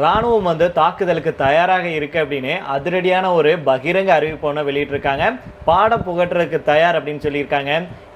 ராணுவம் வந்து தாக்குதலுக்கு தயாராக இருக்கு அப்படின்னு அதிரடியான ஒரு பகிரங்க அறிவிப்பு ஒன்று வெளியிட்டிருக்காங்க. பாடம் புகட்டுறதுக்கு தயார் அப்படின்னு சொல்லியிருக்காங்க.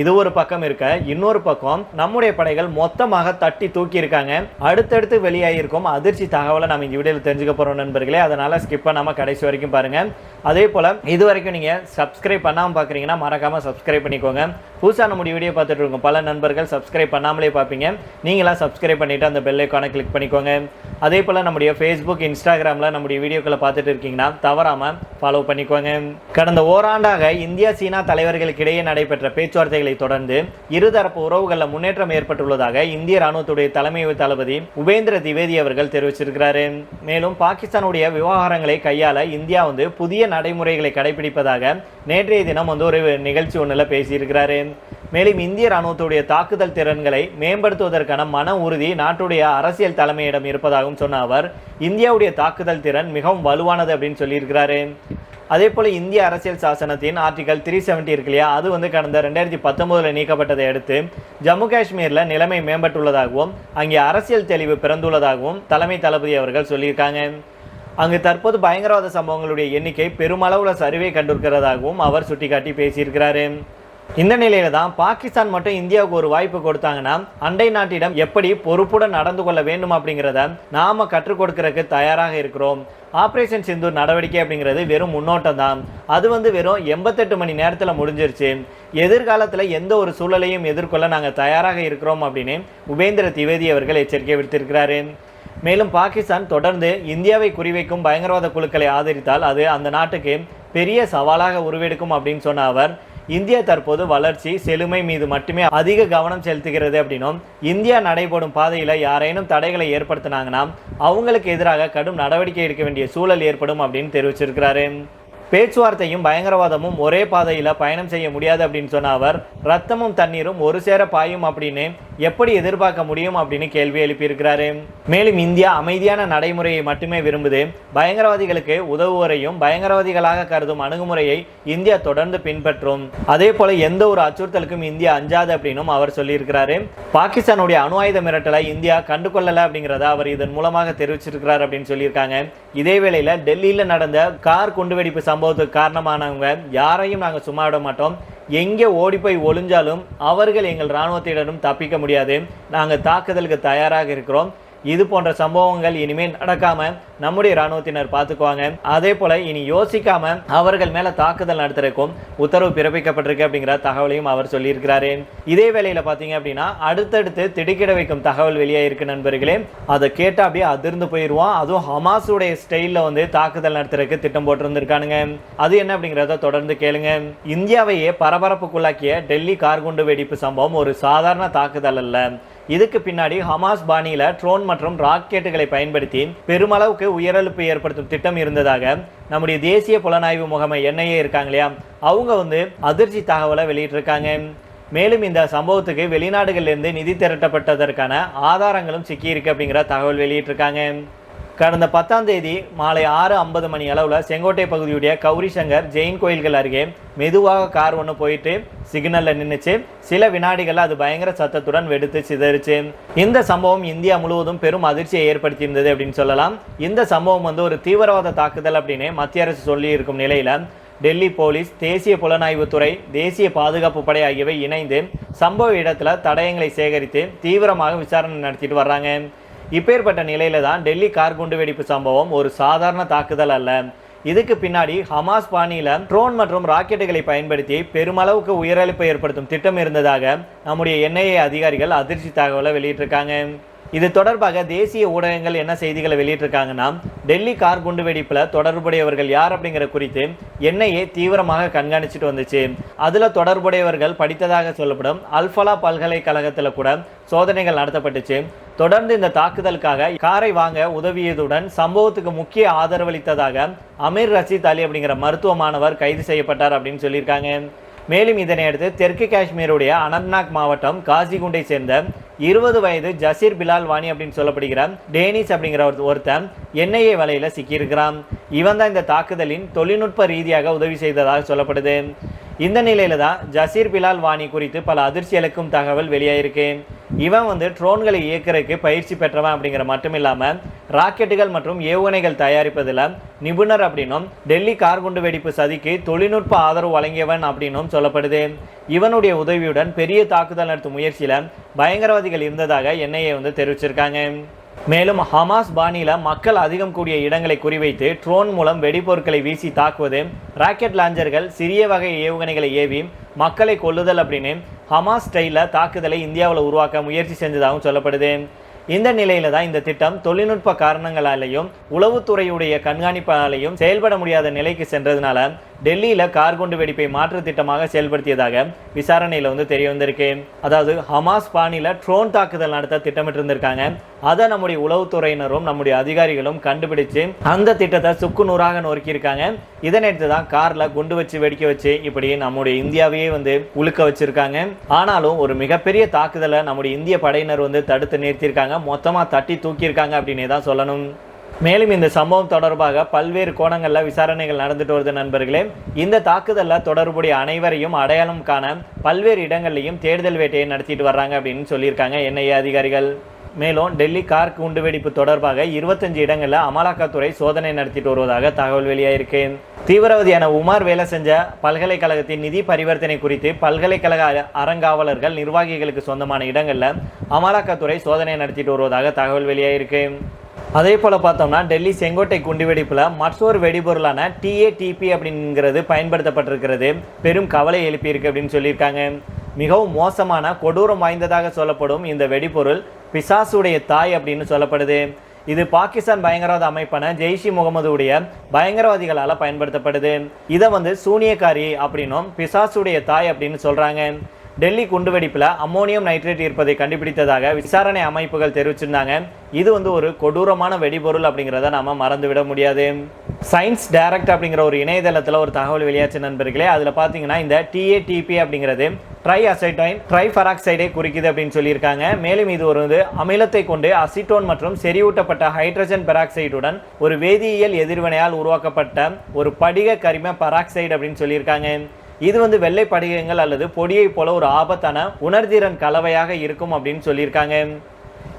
இது ஒரு பக்கம் இருக்க இன்னொரு பக்கம் நம்முடைய படைகள் மொத்தமாக தட்டி தூக்கி இருக்காங்க அடுத்தடுத்து வெளியாகிருக்கும் அதிர்ச்சி தகவலை நம்ம இந்த வீடியோவில் தெரிஞ்சுக்க போகிறோம் நண்பர்களே. அதனால் ஸ்கிப் பண்ணாம கடைசி வரைக்கும் பாருங்கள் அதே போல் இது வரைக்கும் நீங்கள் சப்ஸ்கிரைப் பண்ணாமல் பார்க்குறீங்கன்னா மறக்காமல் சப்ஸ்கிரைப் பண்ணிக்கோங்க. புதுசாக நம்முடைய வீடியோ பார்த்துட்டு இருக்கோம். பல நண்பர்கள் சப்ஸ்கிரைப் பண்ணாமலே பார்ப்பீங்க. நீங்களாம் சப்ஸ்கிரைப் பண்ணிவிட்டு அந்த பெல்லைக்கான கிளிக் பண்ணிக்கோங்க. அதே போல் நம்ம நம்முடைய ஃபேஸ்புக் இன்ஸ்டாகிராமில் நம்முடைய வீடியோக்களை பார்த்துட்டு இருக்கீங்கன்னா தவறாமல் ஃபாலோ பண்ணிக்கோங்க. கடந்த ஓராண்டாக இந்தியா சீனா தலைவர்களுக்கிடையே நடைபெற்ற பேச்சுவார்த்தைகளை தொடர்ந்து இருதரப்பு உறவுகளில் முன்னேற்றம் ஏற்பட்டுள்ளதாக இந்திய ராணுவத்துடைய தலைமை தளபதி உபேந்திர திவேதி அவர்கள் தெரிவிச்சிருக்கிறாரு. மேலும் பாகிஸ்தானுடைய விவகாரங்களை கையாள இந்தியா வந்து புதிய நடைமுறைகளை கடைபிடிப்பதாக நேற்றைய தினம் வந்து ஒரு நிகழ்ச்சி ஒன்றில் பேசியிருக்கிறாரு. மேலும் இந்திய ராணுவத்துடைய தாக்குதல் திறன்களை மேம்படுத்துவதற்கான மன உறுதி நாட்டுடைய அரசியல் தலைமையிடம் இருப்பதாகவும் சொன்ன அவர் இந்தியாவுடைய தாக்குதல் திறன் மிகவும் வலுவானது அப்படின்னு சொல்லியிருக்கிறாரு. அதே போல் இந்திய அரசியல் சாசனத்தின் ஆர்டிகல் த்ரீ செவன்ட்டி இருக்கு இல்லையா? அது வந்து கடந்த ரெண்டாயிரத்தி பத்தொம்போதில் நீக்கப்பட்டதை அடுத்து ஜம்மு காஷ்மீரில் நிலைமை மேம்பட்டுள்ளதாகவும் அங்கே அரசியல் தெளிவு பிறந்துள்ளதாகவும் தலைமை தளபதி அவர்கள் சொல்லியிருக்காங்க. அங்கு தற்போது பயங்கரவாத சம்பவங்களுடைய எண்ணிக்கை பெருமளவுல சரிவை கண்டிருக்கிறதாகவும் அவர் சுட்டிக்காட்டி பேசியிருக்கிறாரு. இந்த நிலையில தான் பாகிஸ்தான் மட்டும் இந்தியாவுக்கு ஒரு வாய்ப்பு கொடுத்தாங்கன்னா அண்டை நாட்டிடம் எப்படி பொறுப்புடன் நடந்து கொள்ள வேண்டும் அப்படிங்கிறத நாம கற்றுக் கொடுக்கறதுக்கு தயாராக இருக்கிறோம். ஆப்ரேஷன் சிந்தூர் நடவடிக்கை அப்படிங்கிறது வெறும் முன்னோட்டம் தான். அது வந்து வெறும் எண்பத்தெட்டு மணி நேரத்தில் முடிஞ்சிருச்சு. எதிர்காலத்தில் எந்த ஒரு சூழலையும் எதிர்கொள்ள நாங்கள் தயாராக இருக்கிறோம் அப்படின்னு உபேந்திர திவேதி அவர்கள் எச்சரிக்கை விடுத்திருக்கிறாரு. மேலும் பாகிஸ்தான் தொடர்ந்து இந்தியாவை குறிவைக்கும் பயங்கரவாத குழுக்களை ஆதரித்தால் அது அந்த நாட்டுக்கு பெரிய சவாலாக உருவெடுக்கும் அப்படின்னு சொன்ன அவர் இந்தியா தற்போது வளர்ச்சி செழுமை மீது மட்டுமே அதிக கவனம் செலுத்துகிறது அப்படின்னும் இந்தியா நடைபோடும் பாதையில் யாரேனும் தடைகளை ஏற்படுத்தினாங்கன்னா அவங்களுக்கு எதிராக கடும் நடவடிக்கை எடுக்க வேண்டிய சூழல் ஏற்படும் அப்படின்னு தெரிவிச்சிருக்கிறாரு. பேச்சுவார்த்தையும் பயங்கரவாதமும் ஒரே பாதையில் பயணம் செய்ய முடியாது அப்படின்னு சொன்ன அவர் ரத்தமும் தண்ணீரும் ஒரு சேர பாயும் அப்படின்னு எப்படி எதிர்பார்க்க முடியும் அப்படின்னு கேள்வி எழுப்பியிருக்கிறாரு. மேலும் இந்தியா அமைதியான நடைமுறையை மட்டுமே விரும்புது. பயங்கரவாதிகளுக்கு உதவுவரையும் பயங்கரவாதிகளாக கருதும் அணுகுமுறையை இந்தியா தொடர்ந்து பின்பற்றும். அதே போல எந்த ஒரு அச்சுறுத்தலுக்கும் இந்தியா அஞ்சாது அப்படின்னும் அவர் சொல்லியிருக்கிறாரு. பாகிஸ்தானுடைய அணு ஆயுத மிரட்டலை இந்தியா கண்டுகொள்ளல அப்படிங்கிறத அவர் இதன் மூலமாக தெரிவிச்சிருக்கிறார் அப்படின்னு சொல்லியிருக்காங்க. இதே வேளையில் டெல்லியில் நடந்த கார் குண்டுவெடிப்பு சம்பவத்துக்கு காரணமானவங்க யாரையும் நாங்கள் சும்மா விட மாட்டோம். எங்கே ஓடி போய் ஒளிஞ்சாலும் அவர்கள் எங்கள் இராணுவத்திடரும் தப்பிக்க முடியாது. நாங்கள் தாக்குதலுக்கு தயாராக இருக்கிறோம். இது போன்ற சம்பவங்கள் இனிமேல் நடக்காம நம்முடைய இராணுவத்தினர் பார்த்துக்குவாங்க. அதே போல இனி யோசிக்காம அவர்கள் மேல தாக்குதல் நடத்துறதுக்கும் உத்தரவு பிறப்பிக்கப்பட்டிருக்கு அப்படிங்கிற தகவலையும் அவர் சொல்லியிருக்கிறாரு. இதே வேளையில பாத்தீங்க அப்படின்னா அடுத்தடுத்து திடுக்கிட வைக்கும் தகவல் வெளியாயிருக்கு நண்பர்களே. அதை கேட்டா அப்படியே அதிர்ந்து போயிடுவோம் அதுவும் ஹமாஸுடைய ஸ்டைல்ல வந்து தாக்குதல் நடத்துறதுக்கு திட்டம் போட்டிருந்திருக்கானுங்க. அது என்ன அப்படிங்கிறத தொடர்ந்து கேளுங்க. இந்தியாவையே பரபரப்புக்குள்ளாக்கிய டெல்லி கார்குண்டு வெடிப்பு சம்பவம் ஒரு சாதாரண தாக்குதல் அல்ல. இதுக்கு பின்னாடி ஹமாஸ் பாணியில் ட்ரோன் மற்றும் ராக்கெட்டுகளை பயன்படுத்தி பெருமளவுக்கு உயிரிழப்பு ஏற்படுத்தும் திட்டம் இருந்ததாக நம்முடைய தேசிய புலனாய்வு முகமை என்ஐஏ இருக்காங்க இல்லையா? அவங்க வந்து அதிர்ச்சி தகவலை வெளியிட்டிருக்காங்க. மேலும் இந்த சம்பவத்துக்கு வெளிநாடுகளிலிருந்து நிதி திரட்டப்பட்டதற்கான ஆதாரங்களும் சிக்கியிருக்கு அப்படிங்கிற தகவல் வெளியிட்டிருக்காங்க. கடந்த பத்தாம் தேதி மாலை ஆறு ஐம்பது மணி அளவில் செங்கோட்டை பகுதியுடைய கௌரி சங்கர் ஜெயின் கோயில்கள் அருகே மெதுவாக கார் ஒன்று போயிட்டு சிக்னலில் நின்றுச்சு சில வினாடிகளில் அது பயங்கர சத்தத்துடன் வெடித்து சிதறிச்சு. இந்த சம்பவம் இந்தியா முழுவதும் பெரும் அதிர்ச்சியை ஏற்படுத்தியிருந்தது அப்படின்னு சொல்லலாம். இந்த சம்பவம் வந்து ஒரு தீவிரவாத தாக்குதல் அப்படின்னு மத்திய அரசு சொல்லி இருக்கும் நிலையில் டெல்லி போலீஸ் தேசிய புலனாய்வுத்துறை தேசிய பாதுகாப்பு படை ஆகியவை இணைந்து சம்பவ இடத்துல தடயங்களை சேகரித்து தீவிரமாக விசாரணை நடத்திட்டு வர்றாங்க. இப்பேற்பட்ட நிலையில தான் டெல்லி கார் குண்டுவெடிப்பு சம்பவம் ஒரு சாதாரண தாக்குதல் அல்ல. இதுக்கு பின்னாடி ஹமாஸ் பாணியில ட்ரோன் மற்றும் ராக்கெட்டுகளை பயன்படுத்தி பெருமளவுக்கு உயிரிழப்பை ஏற்படுத்தும் திட்டம் இருந்ததாக நம்முடைய என்ஐஏ அதிகாரிகள் அதிர்ச்சி தகவலை வெளியிட்டிருக்காங்க. இது தொடர்பாக தேசிய ஊடகங்கள் என்ன செய்திகளை வெளியிட்டிருக்காங்கன்னா டெல்லி கார் குண்டு வெடிப்பில் தொடர்புடையவர்கள் யார் அப்படிங்கிற குறித்து என்ஐஏ தீவிரமாக கண்காணிச்சுட்டு வந்துச்சு. அதில் தொடர்புடையவர்கள் படித்ததாக சொல்லப்படும் அல்ஃபலா பல்கலைக்கழகத்தில் கூட சோதனைகள் நடத்தப்பட்டுச்சு. தொடர்ந்து இந்த தாக்குதலுக்காக காரை வாங்க உதவியதுடன் சம்பவத்துக்கு முக்கிய ஆதரவளித்ததாக அமீர் ரஷீத் அலி அப்படிங்கிற மருத்துவ மாணவர் கைது செய்யப்பட்டார் அப்படின்னு சொல்லியிருக்காங்க. மேலும் இதனையடுத்து தெற்கு காஷ்மீருடைய அனந்த்நாக் மாவட்டம் காசிகுண்டை சேர்ந்த இருபது வயது ஜசீர் பிலால் வாணி அப்படின்னு சொல்லப்படுகிற டேனிஸ் அப்படிங்கிற ஒரு ஒருத்தன் என்ஐஏ வலையில் சிக்கியிருக்கிறான். இவன் தான் இந்த தாக்குதலின் தொழில்நுட்ப ரீதியாக உதவி செய்ததாக சொல்லப்படுது. இந்த நிலையில தான் ஜசீர் பிலால் வாணி குறித்து பல அதிர்ச்சி அளிக்கும் தகவல் வெளியாயிருக்கு. இவன் வந்து ட்ரோன்களை இயக்கிறதுக்கு பயிற்சி பெற்றவன் அப்படிங்கிற மட்டும் இல்லாமல் ராக்கெட்டுகள் மற்றும் ஏவுகணைகள் தயாரிப்பதில் நிபுணர் அப்படின்னும் டெல்லி கார்குண்டு வெடிப்பு சதிக்கு தொழில்நுட்ப ஆதரவு வழங்கியவன் அப்படின்னும் சொல்லப்படுது. இவனுடைய உதவியுடன் பெரிய தாக்குதல் நடத்தும் முயற்சியில் பயங்கரவாதிகள் இருந்ததாக என்ஐஏ வந்து தெரிவிச்சிருக்காங்க. மேலும் ஹமாஸ் பாணியில் மக்கள் அதிகம் கூடிய இடங்களை குறிவைத்து ட்ரோன் மூலம் வெடிபொருட்களை வீசி தாக்குவது ராக்கெட் லாஞ்சர்கள் சிறிய வகை ஏவுகணைகளை ஏவி மக்களை கொல்லுதல் அப்படின்னு ஹமாஸ் ஸ்டைலில் தாக்குதலை இந்தியாவில் உருவாக்க முயற்சி செஞ்சதாகவும் சொல்லப்படுது. இந்த நிலையில தான் இந்த திட்டம் தொழில்நுட்ப காரணங்களாலேயும் உளவுத்துறையுடைய கண்காணிப்பாலேயும் செயல்பட முடியாத நிலைக்கு சென்றதுனால டெல்லியில் கார் குண்டு வெடிப்பை மாற்று திட்டமாக செயல்படுத்தியதாக விசாரணையில் வந்து தெரிய வந்திருக்கு. அதாவது ஹமாஸ் பாணியில் ட்ரோன் தாக்குதல் நடத்த திட்டமிட்டு இருந்திருக்காங்க அதை நம்முடைய உளவுத்துறையினரும் நம்முடைய அதிகாரிகளும் கண்டுபிடிச்சு அந்த திட்டத்தை சுக்கு நூறாக நொறுக்கியிருக்காங்க. இதனைத்து தான் காரில் குண்டு வச்சு வெடிக்க வச்சு இப்படி நம்முடைய இந்தியாவையே வந்து உழுக்க வச்சிருக்காங்க. ஆனாலும் ஒரு மிகப்பெரிய தாக்குதலை நம்முடைய இந்திய படையினர் வந்து தடுத்து நிறுத்தியிருக்காங்க. மொத்தமாக தட்டி தூக்கியிருக்காங்க அப்படின்னே தான் சொல்லணும். மேலும் இந்த சம்பவம் தொடர்பாக பல்வேறு கோணங்களில் விசாரணைகள் நடந்துட்டு வருது நண்பர்களே. இந்த தாக்குதலில் தொடர்புடைய அனைவரையும் அடையாளம் காண பல்வேறு இடங்கள்லையும் தேடுதல் வேட்டையை நடத்திட்டு வர்றாங்க அப்படின்னு சொல்லியிருக்காங்க என்ஐஏ அதிகாரிகள். மேலும் டெல்லி கார் குண்டுவெடிப்பு தொடர்பாக இருபத்தஞ்சு இடங்களில் அமலாக்கத்துறை சோதனை நடத்திட்டு வருவதாக தகவல் வெளியாயிருக்கு. தீவிரவாதியான உமார் வேலை செஞ்ச பல்கலைக்கழகத்தின் நிதி பரிவர்த்தனை குறித்து பல்கலைக்கழக அறங்காவலர்கள் நிர்வாகிகளுக்கு சொந்தமான இடங்களில் அமலாக்கத்துறை சோதனை நடத்திட்டு வருவதாக தகவல் வெளியாயிருக்கு. அதே போல் பார்த்தோம்னா டெல்லி செங்கோட்டை குண்டுவெடிப்பில் மற்றொரு வெடிபொருளான டிஏடிபி அப்படிங்கிறது பயன்படுத்தப்பட்டிருக்கிறது. பெரும் கவலை எழுப்பியிருக்கு அப்படின்னு சொல்லியிருக்காங்க. மிகவும் மோசமான கொடூரம் வாய்ந்ததாக சொல்லப்படும் இந்த வெடிபொருள் பிசாசுடைய தாய் அப்படின்னு சொல்லப்படுது. இது பாகிஸ்தான் பயங்கரவாத அமைப்பான ஜெய்ஷி முகமதுடைய பயங்கரவாதிகளால் பயன்படுத்தப்படுது. இதை வந்து சூனியக்காரி அப்படின்னும் பிசாசுடைய தாய் அப்படின்னு சொல்கிறாங்க டெல்லி குண்டுவெடிப்பில் அம்மோனியம் நைட்ரேட் இருப்பதை கண்டுபிடித்ததாக விசாரணை அமைப்புகள் தெரிவிச்சிருந்தாங்க. இது வந்து ஒரு கொடூரமான வெடிபொருள் அப்படிங்கிறத நாம் மறந்துவிட முடியாது. சயின்ஸ் டைரக்ட் அப்படிங்கிற ஒரு இணையதளத்தில் ஒரு தகவல் வெளியாச்சு நண்பர்களே. அதில் பார்த்தீங்கன்னா இந்த டிஏடிபி அப்படிங்கிறது ட்ரை அசைடைன் ட்ரை ஃபராக்சைடை குறிக்குது அப்படின்னு சொல்லியிருக்காங்க. மேலும் இது ஒரு வந்து அமிலத்தை கொண்டு அசிட்டோன் மற்றும் செறிவூட்டப்பட்ட ஹைட்ரஜன் பெராக்சைடுடன் ஒரு வேதியியல் எதிர்வினையால் உருவாக்கப்பட்ட ஒரு படிக கரிம பராக்சைடு அப்படின்னு சொல்லியிருக்காங்க. இது வந்து வெள்ளை படிகங்கள் அல்லது பொடியை போல ஒரு ஆபத்தான உணர்திறன் கலவையாக இருக்கும் அப்படின்னு சொல்லியிருக்காங்க.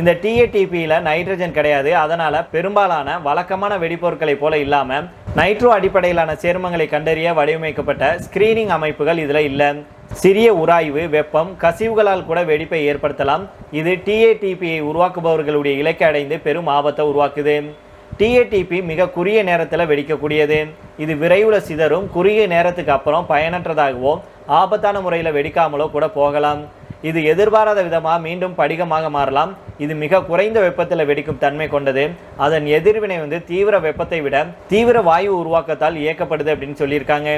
இந்த டிஏடிபியில் நைட்ரஜன் கிடையாது. அதனால் பெரும்பாலான வழக்கமான வெடிப்பொருட்களை போல இல்லாமல் நைட்ரோ அடிப்படையிலான சேர்மங்களை கண்டறிய வடிவமைக்கப்பட்ட ஸ்கிரீனிங் அமைப்புகள் இதில் இல்லை. சிறிய உராய்வு வெப்பம் கசிவுகளால் கூட வெடிப்பை ஏற்படுத்தலாம். இது டிஏடிபியை உருவாக்குபவர்களுடைய இலக்கை அடைந்து பெரும் ஆபத்தை உருவாக்குது. டிஏடிபி மிக குறுகிய நேரத்தில் வெடிக்கக்கூடியது. இது விரைவில் சிதறும். குறுகிய நேரத்துக்கு அப்புறம் பயனற்றதாகவோ ஆபத்தான முறையில் வெடிக்காமலோ கூட போகலாம். இது எதிர்பாராத விதமாக மீண்டும் படிகமாக மாறலாம். இது மிக குறைந்த வெப்பத்தில் வெடிக்கும் தன்மை கொண்டது. அதன் எதிர்வினை வந்து தீவிர வெப்பத்தை விட தீவிர வாயு உருவாக்கத்தால் இயக்கப்படுது அப்படின்னு சொல்லியிருக்காங்க.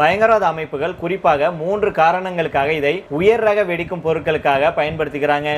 பயங்கரவாத அமைப்புகள் குறிப்பாக மூன்று காரணங்களுக்காக இதை உயர் ரக வெடிக்கும் பொருட்களுக்காக பயன்படுத்துகிறாங்க.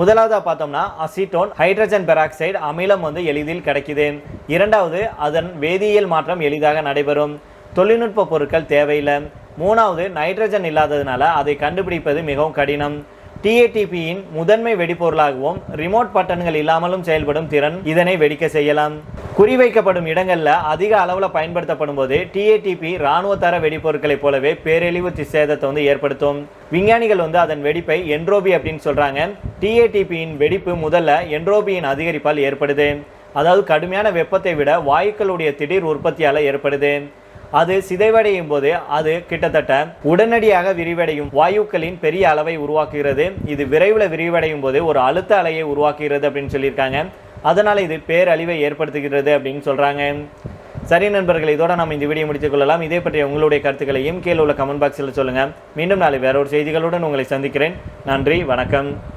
முதலாவதாக பார்த்தோம்னா அசிட்டோன் ஹைட்ரஜன் பெராக்சைடு அமிலம் வந்து எளிதில் கிடைக்குது. இரண்டாவது அதன் வேதியியல் மாற்றம் எளிதாக நடைபெறும். தொழில்நுட்ப பொருட்கள் தேவையில்லை. மூணாவது நைட்ரஜன் இல்லாததுனால அதை கண்டுபிடிப்பது மிகவும் கடினம். டிஏடிபியின் முதன்மை வெடிப்பொருளாகவும் ரிமோட் பட்டன்கள் இல்லாமலும் செயல்படும் திறன் இதனை வெடிக்க செய்யலாம். குறிவைக்கப்படும் இடங்களில் அதிக அளவில் பயன்படுத்தப்படும் போது டிஏடிபி இராணுவ தர வெடிப்பொருட்களைப் போலவே பேரழிவு சேதத்தை வந்து ஏற்படுத்தும். விஞ்ஞானிகள் வந்து அதன் வெடிப்பை என்ட்ரோபி அப்படின்னு சொல்கிறாங்க டிஏடிபியின் வெடிப்பு முதல்ல என்ட்ரோபியின் அதிகரிப்பால் ஏற்படுது. அதாவது கடுமையான வெப்பத்தை விட வாயுக்களுடைய திடீர் உற்பத்தியால் ஏற்படுது. அது சிதைவடையும் போது அது கிட்டத்தட்ட உடனடியாக விரிவடையும். வாயுக்களின் பெரிய அளவை உருவாக்குகிறது. இது விரைவில் விரிவடையும் போது ஒரு அழுத்த அலையை உருவாக்குகிறது அப்படின்னு சொல்லியிருக்காங்க. அதனால் இது பேரழிவை ஏற்படுத்துகிறது அப்படின்னு சொல்கிறாங்க சரி நண்பர்கள் இதோட நம்ம இந்த வீடியோ முடித்துக் கொள்ளலாம். இதே பற்றிய உங்களுடைய கருத்துக்களையும் கீழே உள்ள கமெண்ட் பாக்ஸில் சொல்லுங்கள் மீண்டும் நாளை வேற ஒரு செய்திகளுடன் உங்களை சந்திக்கிறேன். நன்றி வணக்கம்.